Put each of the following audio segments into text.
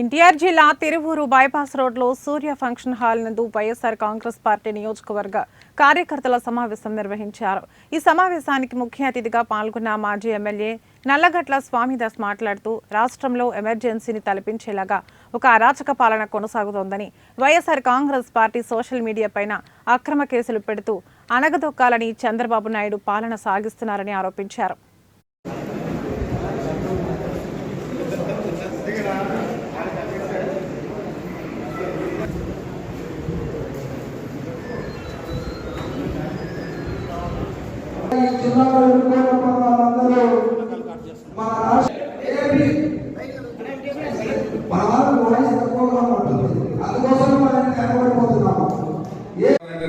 ఎన్టీఆర్ జిల్లా తిరువూరు బైపాస్ రోడ్లో సూర్య function hall నందు వైఎస్ఆర్ కాంగ్రెస్ పార్టీ నియోజకవర్గ కార్యకర్తల సమావేశం నిర్వహించారు. ఈ సమావేశానికి ముఖ్య అతిథిగా పాల్గొన్న మాజీ ఎమ్మెల్యే నల్లగట్ల స్వామిదాస్ మాట్లాడుతూ రాష్ట్రంలో ఎమర్జెన్సీని తలపించేలాగా ఒక అరాచక పాలన కొనసాగుతోందని YSR Congress party social media పైన అక్రమ కేసులు పెడుతూ అనగదొక్కాలని చంద్రబాబు నాయుడు పాలన సాగిస్తున్నారని ఆరోపించారు.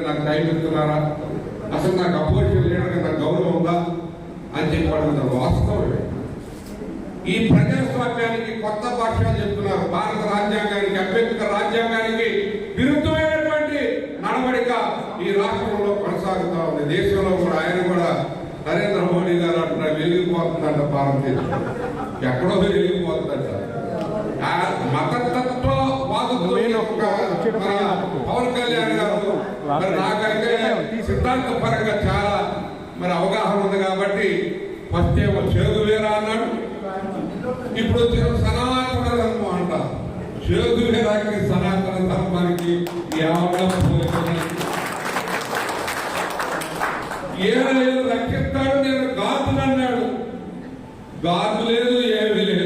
నాకు టైం ఇస్తున్నారా అసలు నాకు అపోజిషన్ లీడర్ నాకు గౌరవం ఉందా? అని చెప్పడం వాస్తవమే. ఈ ప్రజాస్వామ్యానికి కొత్త భాషలు చెప్తున్నారు. భారత రాజ్యాంగానికి అంబేద్కర్ రాజ్యాంగానికి విరుద్ధమైనటువంటి నడవడిక ఈ రాష్ట్రంలో కొనసాగుతా ఉంది. దేశంలో కూడా ఆయన కూడా నరేంద్ర మోడీ గారు వెలిగిపోతుందంట భారతదేశం ఎక్కడో వెలిగిపోతుందంట ఆ మతతత్వ పవన్ కళ్యాణ్ గారు మరి నాకైతే సిద్ధాంత పరంగా చాలా మరి అవగాహన ఉంది కాబట్టి ఫస్ట్ ఏమో చేదు వేరా అన్నాడు. ఇప్పుడు వచ్చిన సనాతన ధర్మం అంట. చేదు వేరాకి సనాతన ధర్మానికి ఏమన్నా పోలిక? ఏ లేదు రక్షిస్తాడు నేను గాజులు అన్నాడు గాబు లేదు ఏమీ లేదు.